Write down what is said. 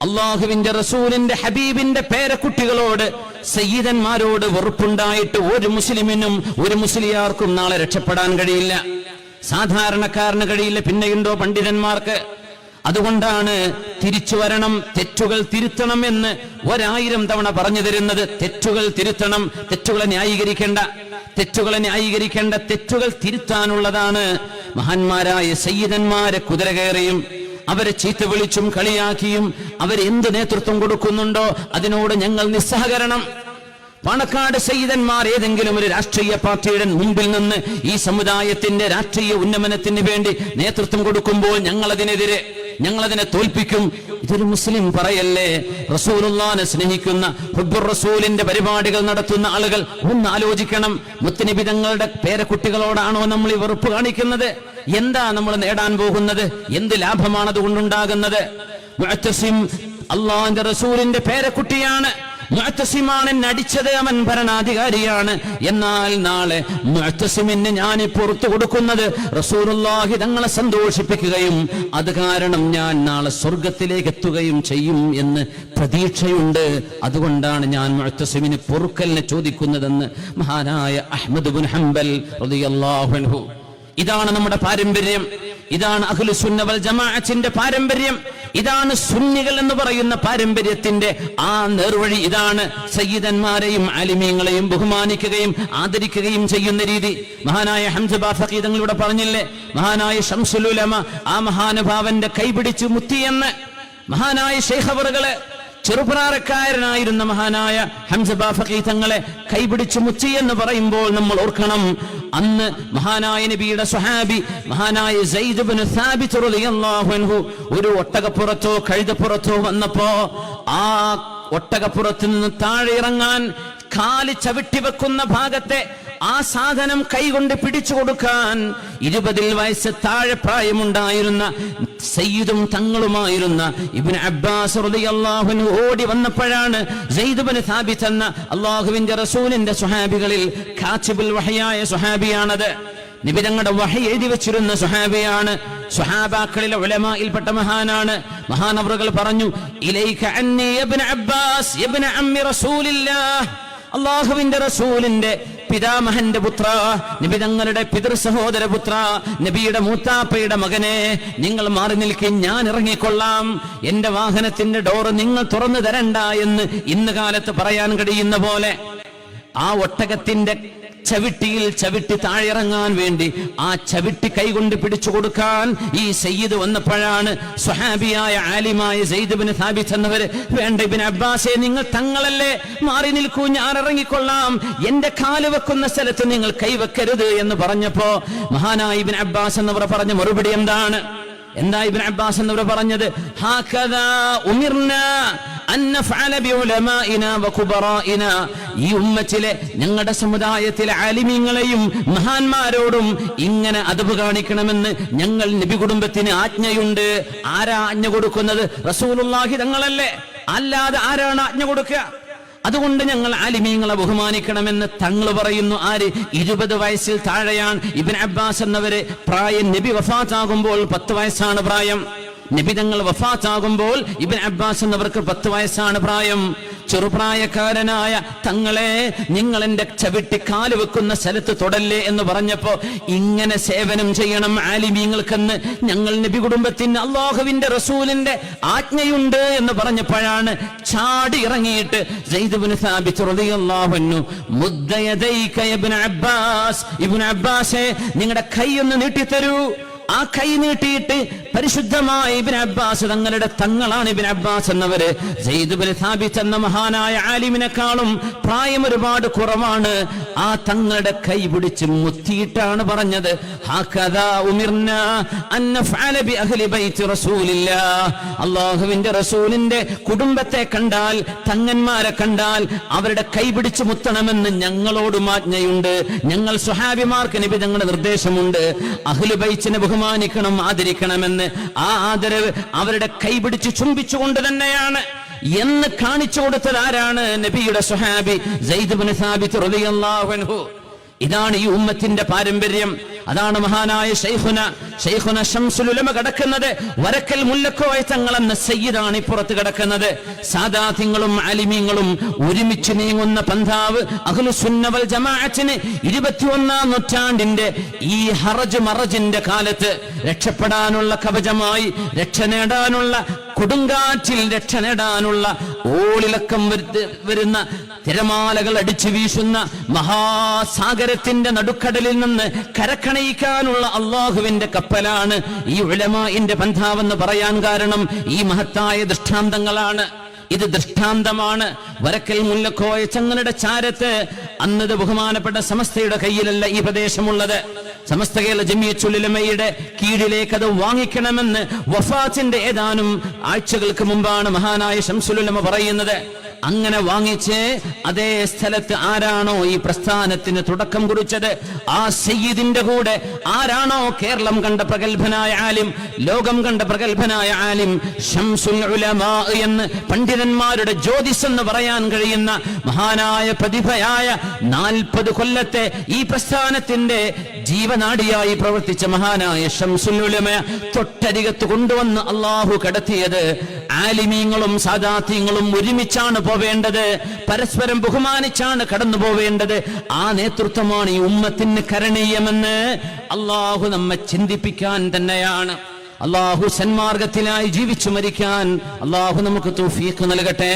അള്ളാഹുവിന്റെ റസൂലിന്റെ ഹബീബിന്റെ പേരക്കുട്ടികളോട് സയ്യിദന്മാരോട് വെറുപ്പുണ്ടായിട്ട് ഒരു മുസ്ലിമിനും ഒരു മുസ്ലിയാർക്കും നാളെ രക്ഷപ്പെടാൻ കഴിയില്ല. സാധാരണക്കാരന് കഴിയില്ല പിന്നെയുണ്ടോ പണ്ഡിതന്മാർക്ക്? അതുകൊണ്ടാണ് തിരിച്ചു വരണം തെറ്റുകൾ തിരുത്തണം എന്ന് ഒരായിരം തവണ പറഞ്ഞു തരുന്നത്. തെറ്റുകൾ തിരുത്തണം തെറ്റുകളെ ന്യായീകരിക്കേണ്ട തെറ്റുകളെ ന്യായീകരിക്കേണ്ട തെറ്റുകൾ തിരുത്താനുള്ളതാണ് മഹാന്മാരായ സയ്യിദന്മാരെ കുതിര കയറിയും അവരെ ചീത്ത വിളിച്ചും കളിയാക്കിയും അവരെന്ത് നേതൃത്വം കൊടുക്കുന്നുണ്ടോ അതിനോട് ഞങ്ങൾ നിസ്സഹകരണം. പണക്കാട് സൈതന്മാർ ഏതെങ്കിലും ഒരു രാഷ്ട്രീയ പാർട്ടിയുടെ മുമ്പിൽ നിന്ന് ഈ സമുദായത്തിന്റെ രാഷ്ട്രീയ ഉന്നമനത്തിന് വേണ്ടി നേതൃത്വം കൊടുക്കുമ്പോൾ ഞങ്ങൾ അതിനെതിരെ ഞങ്ങൾ അതിനെ തോൽപ്പിക്കും. ഇതൊരു മുസ്ലിം പറയല്ലേ? റസൂലുള്ളാനെ സ്നേഹിക്കുന്ന ഹുബുർ റസൂലിന്റെ പരിപാടികൾ നടത്തുന്ന ആളുകൾ ഒന്ന് ആലോചിക്കണം. മുത്തനിബിതങ്ങളുടെ പേരക്കുട്ടികളോടാണോ നമ്മൾ ഈ വെറുപ്പ് കാണിക്കുന്നത്? എന്താ നമ്മൾ നേടാൻ പോകുന്നത്? എന്ത് ലാഭമാണ് അതുകൊണ്ടുണ്ടാകുന്നത്? അള്ളാന്റെ റസൂലിന്റെ പേരക്കുട്ടിയാണ്. മുഅത്തസിമാണ് എന്നെ അടിച്ചത് അവൻ ഭരണാധികാരിയാണ്. എന്നാൽ നാളെ മുഅത്തസിമിന് ഞാൻ പുറത്തു കൊടുക്കുന്നത് റസൂലുള്ളാഹി തങ്ങളെ സന്തോഷിപ്പിക്കുകയും അത് കാരണം ഞാൻ നാളെ സ്വർഗത്തിലേക്ക് എത്തുകയും ചെയ്യും എന്ന് പ്രതീക്ഷയുണ്ട്. അതുകൊണ്ടാണ് ഞാൻ മുഅത്തസിമിന് പൊറുക്കലിനെ ചോദിക്കുന്നതെന്ന് മഹാനായ അഹ്മദ് ബിൻ ഹംബൽ ഇതാണ് നമ്മുടെ പാരമ്പര്യം. ഇതാണ് അഖിലു സുന്നവൽ ജമാഅത്തിന്റെ പാരമ്പര്യം. ഇതാണ് സുന്നികൾ എന്ന് പറയുന്ന പാരമ്പര്യത്തിന്റെ ആ നേർവഴി. ഇതാണ് സയ്യിദന്മാരെയും ആലിമീങ്ങളെയും ബഹുമാനിക്കുകയും ആദരിക്കുകയും ചെയ്യുന്ന രീതി. മഹാനായ ഹംസ ബാഫഖി തങ്ങളിവിടെ പറഞ്ഞില്ലേ മഹാനായ ഷംസുലുലമ ആ മഹാനുഭാവന്റെ കൈപിടിച്ചു മുത്തിയെന്ന്. മഹാനായ ശേഖവറുകൾ ചെറുപ്രാരക്കാരനായിരുന്ന മഹാനായ ഹംസബാഫി തങ്ങളെ കൈപിടിച്ച് മുച്ചി എന്ന് പറയുമ്പോൾ നമ്മൾ ഓർക്കണം. അന്ന് മഹാനായ നബിയുടെ സുഹാബി മഹാനായ സൈദബിന് അൻഹു ഒരു ഒട്ടകപ്പുറത്തോ കഴുതപ്പുറത്തോ വന്നപ്പോ ആ ഒട്ടകപ്പുറത്ത് നിന്ന് താഴെ ഇറങ്ങാൻ കാൽ ചവിട്ടി വെക്കുന്ന ഭാഗത്തെ ആ സാധനം കൈകൊണ്ട് പിടിച്ചു കൊടുക്കാൻ ഇരുപതിൽ വയസ്സ് താഴെ പ്രായമുണ്ടായിരുന്ന സയ്യിദും തങ്ങളുമായിരുന്ന ഇബിൻ അബ്ബാസ് അള്ളാഹുവിന് ഓടി വന്നപ്പോഴാണ് സാബിത്ത് എന്ന അള്ളാഹുവിന്റെ റസൂലിന്റെ സുഹാബികളിൽ കാച്ചിബുൽ വഹയായ സുഹാബിയാണത് നിബിതങ്ങളുടെ വഹി എഴുതി വെച്ചിരുന്ന സുഹാബിയാണ് സുഹാബാക്കളിലെ ഉലമായിൽപ്പെട്ട മഹാനാണ്. മഹാനവറുകൾ പറഞ്ഞു ഇലൈക അബ്ബാസ് അമ്മി റസൂലില്ലാഹ്. അള്ളാഹുവിന്റെ റസൂലിന്റെ പിതാമഹന്റെ പുത്ര നബി തങ്ങളുടെ പിതൃ സഹോദര പുത്ര നബിയുടെ മൂത്താപ്പയുടെ മകനെ നിങ്ങൾ മാറി നിൽക്കി ഞാൻ ഇറങ്ങിക്കൊള്ളാം. എന്റെ വാഹനത്തിന്റെ ഡോറ് നിങ്ങൾ തുറന്നു തരണ്ട എന്ന് ഇന്ന് കാലത്ത് പറയാൻ കഴിയുന്ന പോലെ ആ ഒട്ടകത്തിന്റെ ചവിട്ടിയിൽ ചവിട്ടി താഴെറങ്ങാൻ വേണ്ടി ആ ചവിട്ടി കൈകൊണ്ട് പിടിച്ചു കൊടുക്കാൻ ഈ സയ്യിദ് വന്നപ്പോഴാണ് സ്വഹാബിയായ ആലിമായ സയ്യിദ്ബിന് സ്ഥാപിച്ചെന്നവര് വേണ്ട ഇബിൻ അബ്ബാസെ നിങ്ങൾ തങ്ങളല്ലേ? മാറി നിൽക്കൂ ഞാൻ ഇറങ്ങിക്കൊള്ളാം എന്റെ കാൽ വെക്കുന്ന സ്ഥലത്ത് നിങ്ങൾ കൈവെക്കരുത് എന്ന് പറഞ്ഞപ്പോ മഹാനായ ഇബിൻ അബ്ബാസ് എന്നവർ പറഞ്ഞ മറുപടി എന്താണ്? എന്താ ഇബിൻ അബ്ബാസ് എന്നവർ പറഞ്ഞത്? ഹാക്കദാ ഉമിർനാ. ഈ ഉമ്മത്തിലെ ഞങ്ങളുടെ സമുദായത്തിലെ ആലിമീങ്ങളെയും മഹാന്മാരോടും ഇങ്ങനെ അതവ് കാണിക്കണമെന്ന് ഞങ്ങൾ നബി കുടുംബത്തിന് ആജ്ഞയുണ്ട്. ആരാ ആജ്ഞ കൊടുക്കുന്നത്? റസൂലുള്ളാഹി തങ്ങളല്ലേ. അല്ലാതെ ആരാണ് ആജ്ഞ കൊടുക്കുക? അതുകൊണ്ട് ഞങ്ങൾ ആലിമീങ്ങളെ ബഹുമാനിക്കണമെന്ന് തങ്ങൾ പറയുന്നു. ആര്? ഇരുപത് വയസ്സിൽ താഴെയാണ് ഇബിൻ അബ്ബാസ് എന്നവര് പ്രായം നബി വഫാത്താകുമ്പോൾ പത്ത് വയസ്സാണ് പ്രായം. നബി തങ്ങൾ വഫാത്താകുമ്പോൾ ഇബിൻ അബ്ബാസ് എന്നവർക്ക് പത്ത് വയസ്സാണ് പ്രായം. ചെറുപ്രായക്കാരനായ തങ്ങളെ നിങ്ങൾ എന്റെ ചവിട്ടി കാൽ വെക്കുന്ന സ്ഥലത്ത് തൊടല്ലേ എന്ന് പറഞ്ഞപ്പോ ഇങ്ങനെ സേവനം ചെയ്യണം ആലിമീങ്ങൾക്കെന്ന് ഞങ്ങൾ നബി കുടുംബത്തിന് അള്ളാഹുവിന്റെ റസൂലിന്റെ ആജ്ഞയുണ്ട് എന്ന് പറഞ്ഞപ്പോഴാണ് ചാടി ഇറങ്ങിയിട്ട് അബ്ബാസെ നിങ്ങളുടെ കൈ ഒന്ന് നീട്ടിത്തരൂ. ആ കൈ നീട്ടിയിട്ട് പരിശുദ്ധമായ ഇബിൻ അബ്ബാസ് തങ്ങളുടെ തങ്ങളാണ് ഇബിൻ അബ്ബാസ് എന്നവര്. എന്ന മഹാനായ ആലിമിനെക്കാളും പ്രായം ഒരുപാട് കുറവാണ്. ആ തങ്ങളുടെ കൈ പിടിച്ച് മുത്തിയിട്ടാണ് പറഞ്ഞത്. അള്ളാഹുവിന്റെ റസൂലിന്റെ കുടുംബത്തെ കണ്ടാൽ തങ്ങന്മാരെ കണ്ടാൽ അവരുടെ കൈ പിടിച്ച് മുത്തണമെന്ന് ഞങ്ങളോടും ആജ്ഞയുണ്ട്. ഞങ്ങൾ സ്വഹാബിമാർക്ക് നബി തങ്ങളുടെ നിർദ്ദേശമുണ്ട്. അഹ്ലുബൈച്ചിനെ ബഹുമാനിക്കണം ആദരിക്കണമെന്ന് ആ ആദരവ് അവരുടെ കൈപിടിച്ച് ചുംബിച്ചുകൊണ്ട് തന്നെയാണ്. എന്ന് കാണിച്ചു കൊടുത്തത് ആരാണ്? നബിയുടെ സുഹാബി ഇതാണ് ഈ ഉമ്മത്തിന്റെ പാരമ്പര്യം. അതാണ് മഹാനായ ഷെയ്ഖുന ഷെയ്ഖുന ഷംസുൽ ഉലമ കിടക്കുന്നത് വരക്കൽ മുല്ലക്കോയ തങ്ങളെന്ന സയ്യിദാണ് ഇപ്പുറത്ത് കിടക്കുന്നത്. സാദാത്യങ്ങളും അലിമീങ്ങളും ഒരുമിച്ച് നീങ്ങുന്ന പന്ഥാവ് അഖ്ലുസുന്നവൽ ജമാഅത്തിന് ഇരുപത്തിയൊന്നാം നൂറ്റാണ്ടിന്റെ ഈ ഹറജ് മറജിന്റെ കാലത്ത് രക്ഷപ്പെടാനുള്ള കവചമായി രക്ഷ നേടാനുള്ള കൊടുങ്കാറ്റിൽ രക്ഷ നേടാനുള്ള വരുത്ത- വരുന്ന തിരമാലകൾ അടിച്ചു വീശുന്ന മഹാസാഗരത്തിന്റെ നടുക്കടലിൽ നിന്ന് കരക്കണയിക്കാനുള്ള അള്ളാഹുവിന്റെ കപ്പലാണ് ഈ ഉലമാന്റെ ബന്ധാവെന്ന് പറയാൻ കാരണം ഈ മഹത്തായ ദൃഷ്ടാന്തങ്ങളാണ്. ഇത് ദൃഷ്ടാന്തമാണ്. വരക്കൽ മുല്ലക്കോയ ചങ്ങളുടെ ചാരത്ത് അന്നത് ബഹുമാനപ്പെട്ട സമസ്തയുടെ കയ്യിലല്ല ഈ പ്രദേശമുള്ളത്. സമസ്ത കേരള ജമിയച്ചുലിലമയുടെ കീഴിലേക്ക് അത് വാങ്ങിക്കണമെന്ന് വഫാത്തിന്റെ ഏതാനും ആഴ്ചകൾക്ക് മുമ്പാണ് മഹാനായ ഷംസുലുലമ പറയുന്നത്. അങ്ങനെ വാങ്ങിച്ച് അതേ സ്ഥലത്ത് ആരാണോ ഈ പ്രസ്ഥാനത്തിന് തുടക്കം കുറിച്ചത്? ആ സയ്യിദിന്റെ കൂടെ ആരാണോ കേരളം കണ്ട പ്രഗത്ഭനായ ആലിം ലോകം കണ്ട പ്രഗത്ഭനായ ആലിം ഷംസുൽ ഉലമാ എന്ന് പണ്ഡിതന്മാരുടെ ജ്യോതിസ് എന്ന് പറയാൻ കഴിയുന്ന മഹാനായ പ്രതിഭയായ നാൽപ്പത് കൊല്ലത്തെ ഈ പ്രസ്ഥാനത്തിന്റെ ജീവനാടിയായി പ്രവർത്തിച്ച മഹാനായ ഷംസുൽ തൊട്ടരികത്ത് കൊണ്ടുവന്ന് അള്ളാഹു കടത്തിയത് ആലിമീങ്ങളും സാദാത്യങ്ങളും ഒരുമിച്ചാണ് പോവേണ്ടത്. പരസ്പരം ബഹുമാനിച്ചാണ് കടന്നു പോവേണ്ടത്. ആ നേതൃത്വമാണ് ഈ ഉമ്മത്തിന് കരണീയമെന്ന് അള്ളാഹു നമ്മെ ചിന്തിപ്പിക്കാൻ തന്നെയാണ്. അള്ളാഹു സന്മാർഗത്തിലായി ജീവിച്ചു മരിക്കാൻ അള്ളാഹു നമുക്ക് തൗഫീഖ് നൽകട്ടെ.